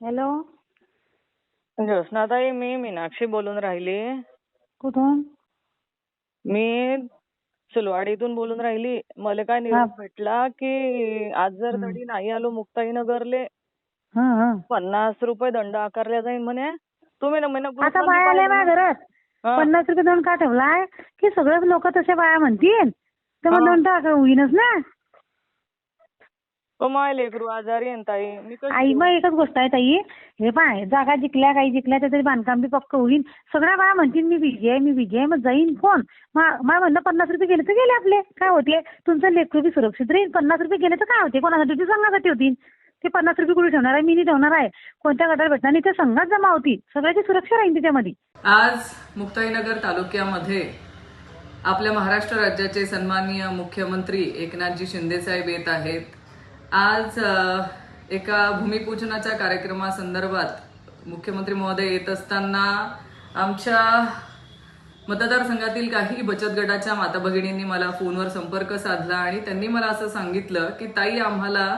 Hello. ज्योत्स्नाताई मी मीनाक्षी बोलून राहिली. कुठून? मी सुलवाडीतून बोलून राहिली. मला काय निरोप भेटला की आज जर तरी नाही आलो मुक्ताईनगरले हा हा. पन्नास रुपये दंड आकारला जाईल म्हणे. तुम्ही ना आता बाया आल्या माझ्या ना? घरात. पन्नास रुपये दोन का ठेवलाय? की सगळेच लोक तसे बाया म्हणतील? तर मग टाका होईनच ना. ओ माय लेकरू आजारी आहे ना ताई. मी कशी आई? मग एकच गोष्ट आहे ताई. हे पाय जागा जिंकल्या काही जिंकल्या तर तरी बांधकाम बी पक्क होईल सगळ्या बाया म्हणतील मी विजय मी विजय मग जाईन कोण? मा- माझं म्हणणं पन्नास रुपये गेले तर गेले आपले. काय होते? तुमचं लेकरू बी सुरक्षित राहील पन्नास रुपये गेले तर काय होते? कोणासाठी? ते संघासाठी होतील ते पन्नास रुपये कुठे ठेवणार आहे? मी नाही ठेवणार आहे. कोणत्या गटात भेटणार नाही? ते संघात जमा होतील. सगळ्याची सुरक्षा राहील त्याच्यामध्ये. आज मुक्ताईनगर तालुक्यामध्ये आपल्या महाराष्ट्र राज्याचे सन्माननीय मुख्यमंत्री एकनाथजी शिंदेसाहेब येत आहेत. आज एका भूमिपूजनाच्या कार्यक्रमासंदर्भात मुख्यमंत्री महोदय येत असताना आमच्या मतदारसंघातील काही बचत गटाच्या माता भगिनींनी मला फोनवर संपर्क साधला आणि त्यांनी मला असं सांगितलं की ताई आम्हाला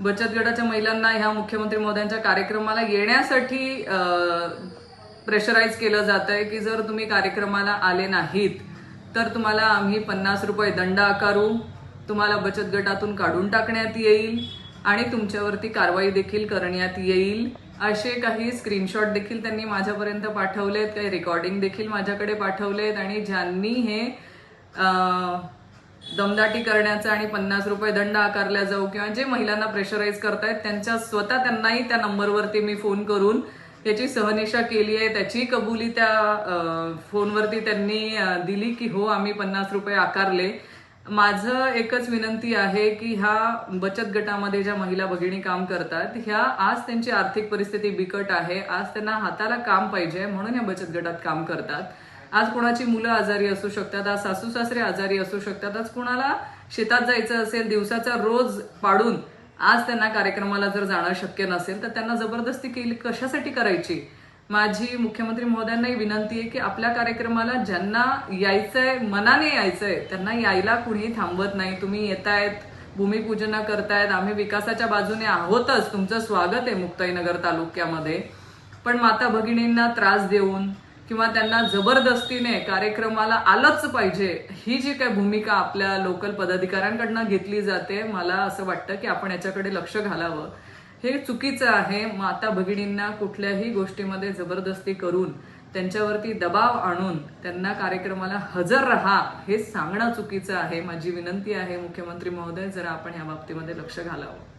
बचत गटाच्या महिलांना ह्या मुख्यमंत्री महोदयांच्या कार्यक्रमाला येण्यासाठी प्रेशराईज केलं जात आहे की जर तुम्ही कार्यक्रमाला आले नाहीत तर तुम्हाला आम्ही पन्नास रुपये दंड आकारू तुम्हाला बचत गटातून काढून टाकण्यात येईल आणि तुमच्यावरती कारवाई देखील करण्यात येईल. असे काही स्क्रीनशॉट देखील त्यांनी माझ्यापर्यंत पाठवलेत काही रेकॉर्डिंग देखील माझ्याकडे पाठवलेत आणि ज्यांनी हे दमदाटी करण्याचा आणि पन्नास रुपये दंड आकारला जाऊ किंवा जे महिलांना प्रेशराईज करतायत त्यांच्या स्वतः त्यांनाही त्या नंबरवरती मी फोन करून त्याची सहनिशा केली आहे. त्याची कबुली त्या फोनवरती त्यांनी दिली की हो आम्ही पन्नास रुपये आकारले. माझं एकच विनंती आहे की ह्या बचत गटामध्ये ज्या महिला भगिनी काम करतात ह्या आज त्यांची आर्थिक परिस्थिती बिकट आहे आज त्यांना हाताला काम पाहिजे म्हणून या बचत गटात काम करतात. आज कोणाची मुलं आजारी असू शकतात आज सासू सासरे आजारी असू शकतात आज कुणाला शेतात जायचं असेल दिवसाचा रोज पाडून आज त्यांना कार्यक्रमाला जर जाणं शक्य नसेल तर त्यांना जबरदस्ती केली कशासाठी करायची? माझी मुख्यमंत्री महोदयांनाही विनंती आहे की आपल्या कार्यक्रमाला ज्यांना यायचंय मनाने यायचंय त्यांना यायला कुणी थांबवत नाही. तुम्ही येतायत भूमिपूजना करतायत आम्ही विकासाच्या बाजूने आहोतच. तुमचं स्वागत आहे मुक्ताईनगर तालुक्यामध्ये. पण माता भगिनींना त्रास देऊन किंवा त्यांना जबरदस्तीने कार्यक्रमाला आलंच पाहिजे ही जी काय भूमिका आपल्या लोकल पदाधिकाऱ्यांकडनं घेतली जाते मला असं वाटतं की आपण याच्याकडे लक्ष घालावं. हे चुकीचं आहे. माता भगिनींना कुठल्याही गोष्टीमध्ये जबरदस्ती करून त्यांच्यावरती दबाव आणून त्यांना कार्यक्रमाला हजर राहा हे सांगणं चुकीचं आहे. माझी विनंती आहे मुख्यमंत्री महोदय जरा आपण या बाबतीमध्ये लक्ष घालावं.